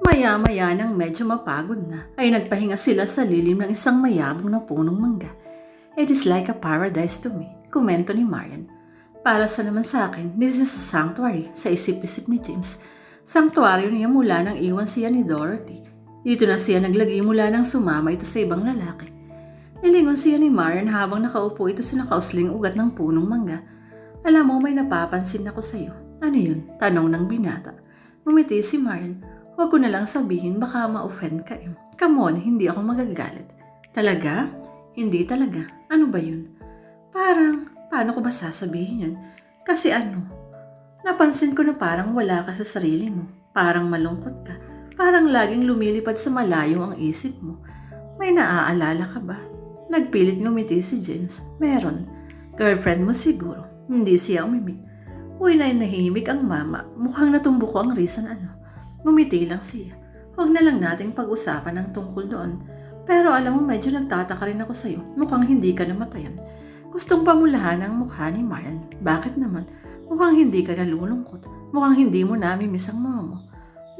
Maya-maya nang medyo mapagod na, ay nagpahinga sila sa lilim ng isang mayabong na punong mangga. It is like a paradise to me, komento ni Marian. Para sa naman sa akin, this is a sanctuary, sa isip-isip ni James. Sanctuary niya mula nang iwan siya ni Dorothy. Dito na siya naglagi mula nang sumama ito sa ibang lalaki. Nilingon siya ni Marian habang nakaupo ito sa nakausling ugat ng punong mangga. Alam mo, may napapansin ako sa'yo. Ano yun? Tanong ng binata. Ngumiti si Marian. Huwag ko na lang sabihin baka ma-offend ka. eh. Come on, hindi ako magagalit. Talaga? Hindi talaga. Ano ba yun? Parang, paano ko ba sasabihin yun? Kasi ano, napansin ko na parang wala ka sa sarili mo. Parang malungkot ka. Parang laging lumilipad sa malayo ang isip mo. May naaalala ka ba? Nagpilit ngumiti si James. Meron. Girlfriend mo siguro. Hindi siya umimik. Uy, na nahimik ang mama. Mukhang natumbo ko ang reason ano. Ngumiti lang siya. Huwag na lang nating pag-usapan ang tungkol doon. Pero alam mo, medyo nagtataka rin ako sa'yo. Mukhang hindi ka namatayan. Gustong pamulahan ang mukha ni Marian. Bakit naman? Mukhang hindi ka nalulungkot. Mukhang hindi mo namimiss ang mama mo.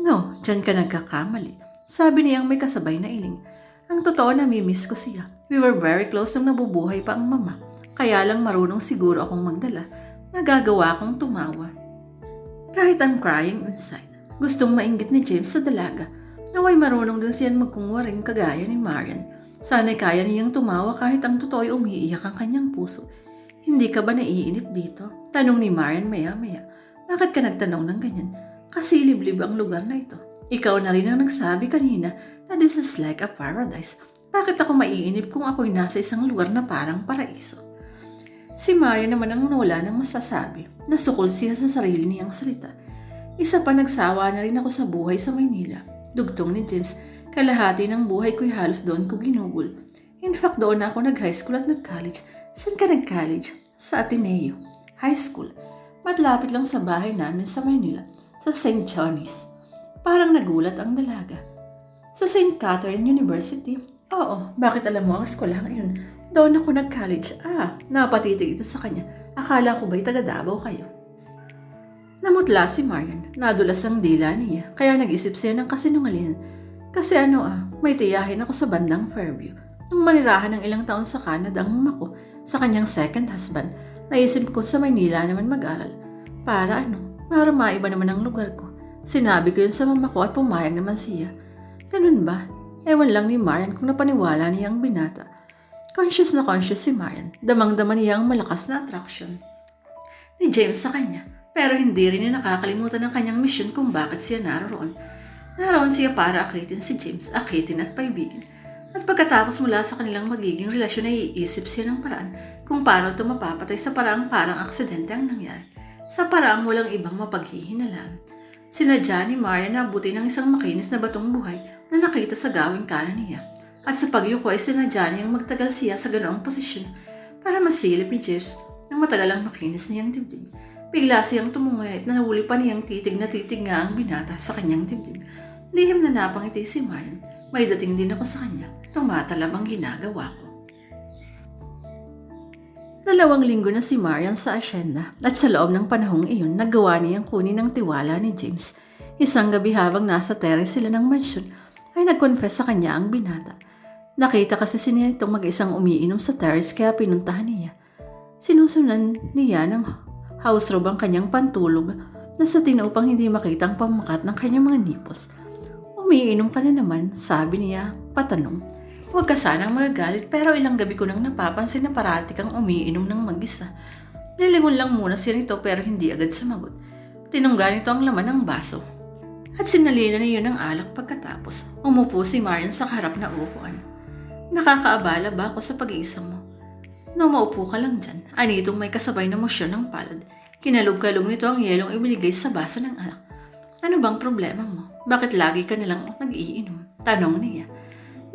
No, dyan ka nagkakamali. Sabi niyang may kasabay na iling. Ang totoo namimiss ko siya. We were very close nang nabubuhay pa ang mama. Kaya lang marunong siguro akong magdala. Nagagawa akong tumawa. Kahit I'm crying inside. Gustong mainggit ni James sa dalaga. Naway marunong din siyan magkunwaring kagaya ni Marian. Sana'y kaya niyang tumawa kahit ang totoo'y umiiyak ang kanyang puso. Hindi ka ba naiinip dito? Tanong ni Marian maya-maya. Bakit ka nagtanong ng ganyan? Kasi liblib ang lugar na ito. Ikaw na rin ang nagsabi kanina na this is like a paradise. Bakit ako maiinip kung ako'y nasa isang lugar na parang paraiso? Si Marian naman ang nawala ng masasabi. Nasukol siya sa sarili niyang salita. Isa pa nagsawa na rin ako sa buhay sa Maynila. Dugtong ni James, kalahati ng buhay ko'y halos doon ko ginugol. In fact, doon na ako nag-high school at nag-college. Saan ka nag-college? Sa Ateneo. High school. Matlapit lang sa bahay namin sa Manila, sa St. Johnny's. Parang nagulat ang dalaga. Sa St. Catherine University? Oo, bakit alam mo ang eskwela ngayon? Doon ako nag-college. Ah, napatitig ito sa kanya. Akala ko ba'y taga Davao kayo? Namutla si Marian. Nadulas ang dila niya, kaya nag-isip siya ng kasinungalingan. Kasi ano ah, may tiyahin ako sa bandang Fairview. Nung manirahan ng ilang taon sa Canada ang mama ko, sa kanyang second husband, naisip ko sa Maynila naman mag-aral. Para ano, para maiba naman ang lugar ko. Sinabi ko yun sa mama ko at pumayag naman siya. Ganun ba? Ewan lang ni Marian kung napaniwala niya ang binata. Conscious na conscious si Marian. Damang-dama niya ang malakas na attraction ni James sa kanya. Pero hindi rin niya nakakalimutan ang kanyang mission kung bakit siya naroon. Naroon siya para akitin si James, akitin at paibigin. At pagkatapos mula sa kanilang magiging relasyon ay iisip siya ng paraan kung paano ito mapapatay sa paraang parang aksidente ang nangyari. Sa paraang walang ibang mapaghihinalaan. Sinadya ni Maria na abutin ng isang makinis na batong buhay na nakita sa gawing kanan niya. At sa pagyuko ay sinadya niyang magtagal siya sa ganoong posisyon para masilip ni James ng matagalang makinis niyang dibdib. Bigla siyang tumungay at nahuli pa niyang titig na titig nga ang binata sa kanyang dibdib. Lihim na napangiti si Marian. May dating din ako sa kanya. Tumatalab ang ginagawa ko. Dalawang linggo na si Marian sa asyenda at sa loob ng panahong iyon nagawa niyang kunin ang tiwala ni James. Isang gabi habang nasa terrace sila ng mansion ay nag-confess sa kanya ang binata. Nakita kasi si itong mag-isang umiinom sa terrace kaya pinuntahan niya. Sinusunan niya ng house robe ang kanyang pantulog na sa upang hindi makita ang pamakat ng kanyang mga nipos. Umiinom ka na naman, sabi niya, patanong. Huwag ka sanang magagalit pero ilang gabi ko nang napapansin na parati kang umiinom ng mag-isa. Nilingon lang muna siya nito pero hindi agad sumagot. Tinungga nito ang laman ng baso. At sinalina niyo ng alak pagkatapos. Umupo si Marian sa harap na upuan. Nakakaabala ba ako sa pag-iisa mo? No, maupo ka lang dyan. Anitong may kasabay na mosyon ng palad. Kinalog-kalog nito ang yelong ibinigay sa baso ng alak. Ano bang problema mo? Bakit lagi ka nilang nag-iinom? Tanong niya.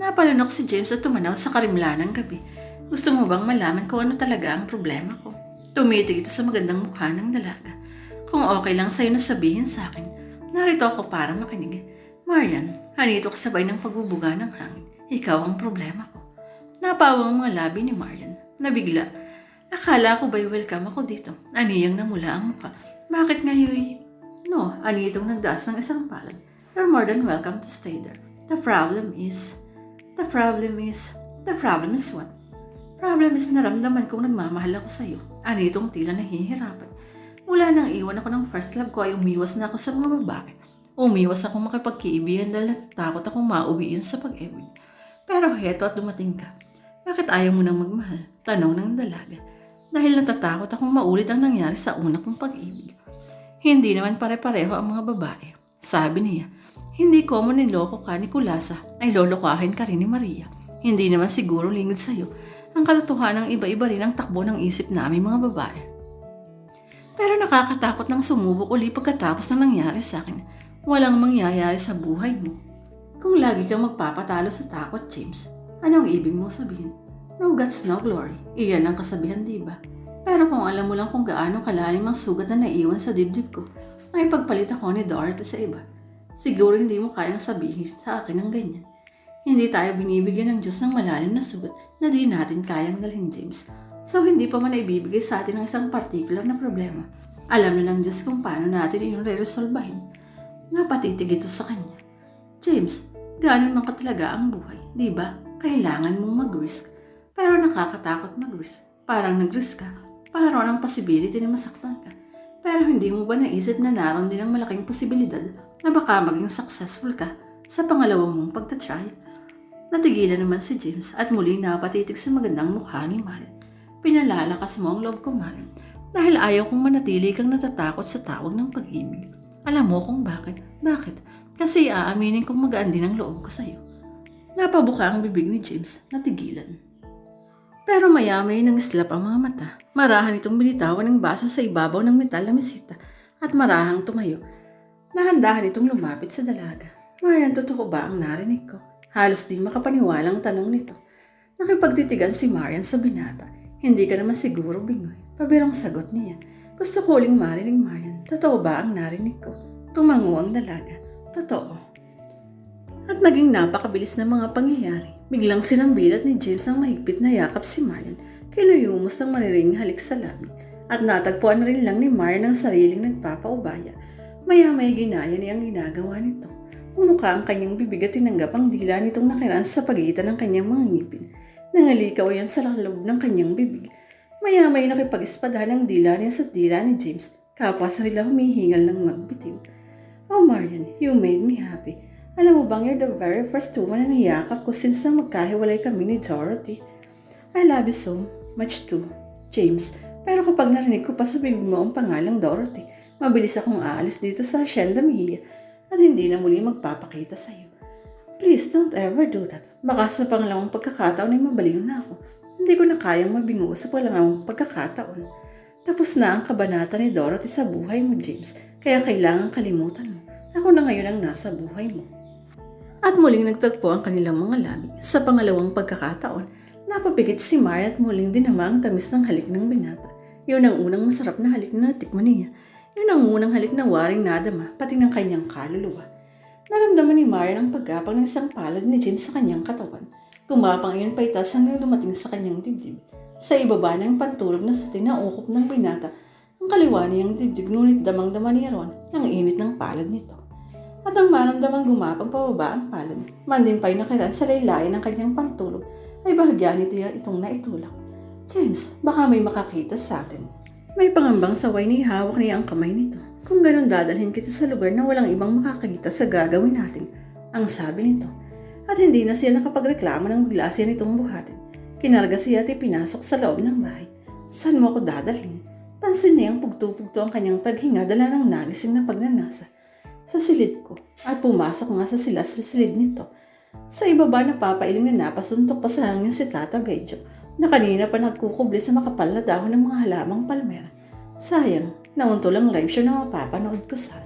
Napalunok si James at tumanaw sa karimla ng gabi. Gusto mo bang malaman kung ano talaga ang problema ko? Tumitig ito sa magandang mukha ng dalaga. Kung okay lang sa'yo na sabihin sa akin, narito ako para makinig. Marian, hanito kasabay ng pagbubuga ng hangin. Ikaw ang problema ko. Napawang ang mga labi ni Marian. Nabigla. Akala ko ba'y welcome ako dito? Aniyang namula ang mukha. Bakit ngayon? No, anitong nagdaas ng isang palad. you're more than welcome to stay there. The problem is, the problem is, the problem is what? Problem is naramdaman kong nagmamahal ako sa'yo. Anitong tila nahihirapan. Mula nang iwan ako ng first love ko ay umiwas na ako sa mga babae. Umiwas akong makipagkiibigan dahil natatakot akong mauwiin sa pag-ibig. Pero heto at dumating ka. Bakit ayaw mo nang magmahal? Tanong ng dalaga. Dahil natatakot akong maulit ang nangyari sa una kong pag-ibig. Hindi naman pare-pareho ang mga babae. Sabi niya, hindi ko mo niloko ka ni Kulasa ay lolokohin ka rin ni Maria. Hindi naman siguro lingid sa'yo ang katotohanan ng iba-iba rin ang takbo ng isip namin mga babae. Pero nakakatakot ng sumubok uli pagkatapos ng nangyari sa akin. Walang mangyayari sa buhay mo. Kung lagi kang magpapatalo sa takot, James, anong ibig mong sabihin? No guts, no glory. Iyan ang kasabihan, di ba? Pero kung alam mo lang kung gaano kalalim ang sugat na naiwan sa dibdib ko, ay pagpalit ako ni Dorothy sa iba. Siguro hindi mo kayang sabihin sa akin ng ganyan. Hindi tayo binibigyan ng Diyos ng malalim na sugat na di natin kayang dalhin, James. So hindi pa man ibibigay sa atin ng isang particular na problema. Alam na ng Diyos kung paano natin iyon re-resolbahin. Napatitig ito sa Kanya. James, ganun man ka talaga ang buhay, di ba? Kailangan mong mag-risk. Pero nakakatakot mag-risk. Parang nag-risk ka. Parang ang possibility na masaktan ka. Pero hindi mo ba naisip na naroon din ang malaking posibilidad na baka maging successful ka sa pangalawang mong pagtatry? Natigilan naman si James at muling napatitig sa magandang mukha ni Marian. Pinalalakas mo ang loob ko, Marian, dahil ayaw kong manatili kang natatakot sa tawag ng pag-ibig. Alam mo kung bakit? Bakit? Kasi aaminin kong magaan din ang loob ko sa'yo. Napabuka ang bibig ni James, natigilan. Pero maya-may nang islap ang mga mata. Marahan itong binitawan ng baso sa ibabaw ng metal na mesita at marahang tumayo. Nahandahan itong lumapit sa dalaga. Marian, totoo ba ang narinig ko? Halos di makapaniwalang tanong nito. Nakipagtitigan si Marian sa binata. Hindi ka naman siguro bingoy. Pabirong sagot niya. Gusto ko uling marinig Marian. Totoo ba ang narinig ko? Tumango ang dalaga. Totoo. At naging napakabilis ng mga pangyayari. Biglang sinambilat ni James ang mahigpit na yakap si Marian. Kinuyumos ng mariring halik sa labi. At natagpuan na rin lang ni Marian ang sariling nagpapaubaya. Maya-may ginaya niya ang ginagawa nito. Umuka ang kanyang bibig at tinanggap ang dila nitong nakiraan sa pagitan ng kanyang mga ngipin. Nangalikaw yan sa loob ng kanyang bibig. Maya-may nakipag-espadahan ang dila niya sa dila ni James. Kapwa sa sila humihingal ng magbitiw. Oh Marian, you made me happy. Alam mo bang you're the very first woman na niyakap ko since nang magkahiwalay kami ni Dorothy. I love you so much too, James. Pero kapag narinig ko pa sa mo ang pangalang Dorothy, mabilis akong aalis dito sa Hacienda Mejia at hindi na muli magpapakita sa iyo. Please don't ever do that. Baka sa pangalawang pagkakataon ay mabaliw na ako. Hindi ko na kayang mabingo sa pangalawang pagkakataon. Tapos na ang kabanata ni Dorothy sa buhay mo, James. Kaya kailangan kalimutan mo. Ako na ngayon ang nasa buhay mo. At muling nagtagpo ang kanilang mga labi. Sa pangalawang pagkakataon, napapikit si Mary at muling dinama ang tamis ng halik ng binata. Yun ang unang masarap na halik na natikman niya. Yun ang unang halik na waring nadama, pati ng kanyang kaluluwa. Naramdaman ni Mary ang paggapang ng isang palad ni James sa kanyang katawan. Gumapang iyon paitas hanggang dumating sa kanyang dibdib. Sa ibaba ng pantulog na sa tinaukop ng binata, ang kaliwa niyang dibdib ngunit damang-dama niya ron ang init ng palad nito. At ang maramdaman gumapang pababa ang palad, mandimpay na kiran sa laylayan ng kanyang pantulog, ay bahagya nito yan itong naitulak. James, baka may makakita sa atin. May pangambang saway ni hawak niya ang kamay nito. Kung ganun dadalhin kita sa lugar na walang ibang makakakita sa gagawin natin, ang sabi nito. At hindi na siya nakapagreklamo ng bigla siya nitong buhatin. Kinarga siya at ipinasok sa loob ng bahay. Saan mo ako dadalhin? Pansin niya ang pugto-pugto ang kanyang paghinga dala ng nagising na pagnanasa sa silid ko at pumasok nga sa sila sa silid nito. Sa ibaba na papailing na napasuntok pa sa hangin si Tata Bejo na kanina pa nagkukubli sa makapal na dahon ng mga halamang palmera. Sayang, nauntol ang live show na mapapanood ko sana.